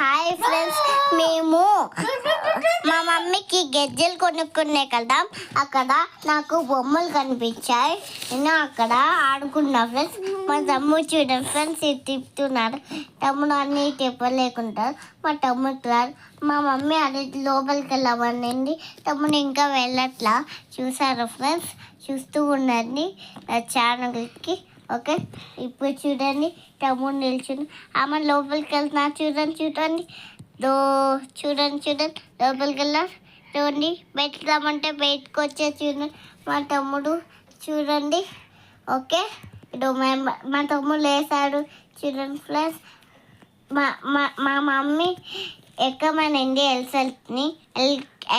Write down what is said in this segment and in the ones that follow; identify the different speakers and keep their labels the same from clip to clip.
Speaker 1: Hi friends మేము మా మమ్మీకి గెజ్జలు కొనుక్కునే కదా. అక్కడ నాకు బొమ్మలు కనిపించాయి. నేను అక్కడ ఆడుకున్నా ఫ్రెండ్స్ మా తమ్ముడు చూడండి ఫ్రెండ్స్ ఇది తిప్పుతున్నారు. తమ్ముడు అన్ని తిప్పలేకుంటారు మా తమ్ముడు మా మమ్మీ అది లోపలికి వెళ్ళమనింది. తమ్ముడు ఇంకా వెళ్ళట్లా. చూసారు ఫ్రెండ్స్ చూస్తూ ఉండండి. ఛానల్కి ఓకే? ఇప్పుడు చూడండి తమ్ముడు నిల్చుని ఆమె లోపలికి వెళ్తున్నా చూడండి చూడండి. దో చూడండి చూడండి. లోపలికి వెళ్ళా చూడండి బయటకు రమ్మంటే బయటకు వచ్చే చూడండి మా తమ్ముడు చూడండి. ఓకే? ఇప్పుడు మా తమ్ముడు లేసాడు. చూడండి ప్లస్ మా మా మా మమ్మీ ఎక్కమనండి ఎల్సల్ని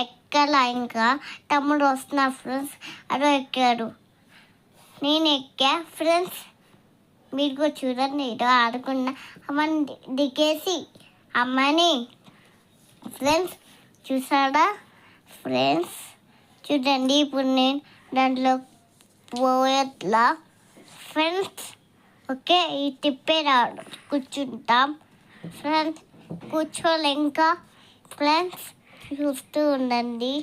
Speaker 1: ఎక్కలా ఇంకా. తమ్ముడు వస్తున్నా ఫ్రెండ్స్. అదో ఎక్కాడు. నేను ఎక్కా ఫ్రెండ్స్. మీరు కూడా చూడండి ఏదో ఆడుకున్నా. అమ్మని దిగేసి అమ్మని. ఫ్రెండ్స్ చూసాడా ఫ్రెండ్స్ చూడండి ఇప్పుడు నేను దాంట్లో పోయట్లా. ఫ్రెండ్స్ ఓకే ఈ తిప్పే రాడు. కూర్చుంటాం. ఫ్రెండ్స్ కూర్చోలే ఇంకా ఫ్రెండ్స్ చూస్తూ ఉండండి.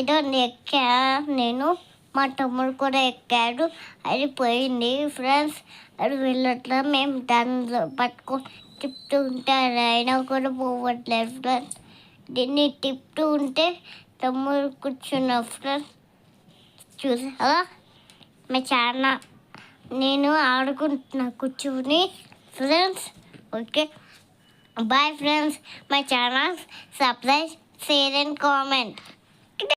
Speaker 1: ఏదో ఎక్కా నేను మా తమ్ముడు కూడా ఎక్కాడు. అది పోయింది. ఫ్రెండ్స్ అది వెళ్ళట్లా మేము దానిలో పట్టుకొని తిప్పుతూ ఉంటే అది అయినా కూడా పోవట్లేదు ఫ్రెండ్స్. దీన్ని తిప్పుతూ ఉంటే తమ్ముడు కూర్చున్న ఫ్రెండ్స్. చూసావా మా చాలా నేను ఆడుకుంటున్నా కూర్చుని. Friends okay. Bye friends my channel subscribe share and comment.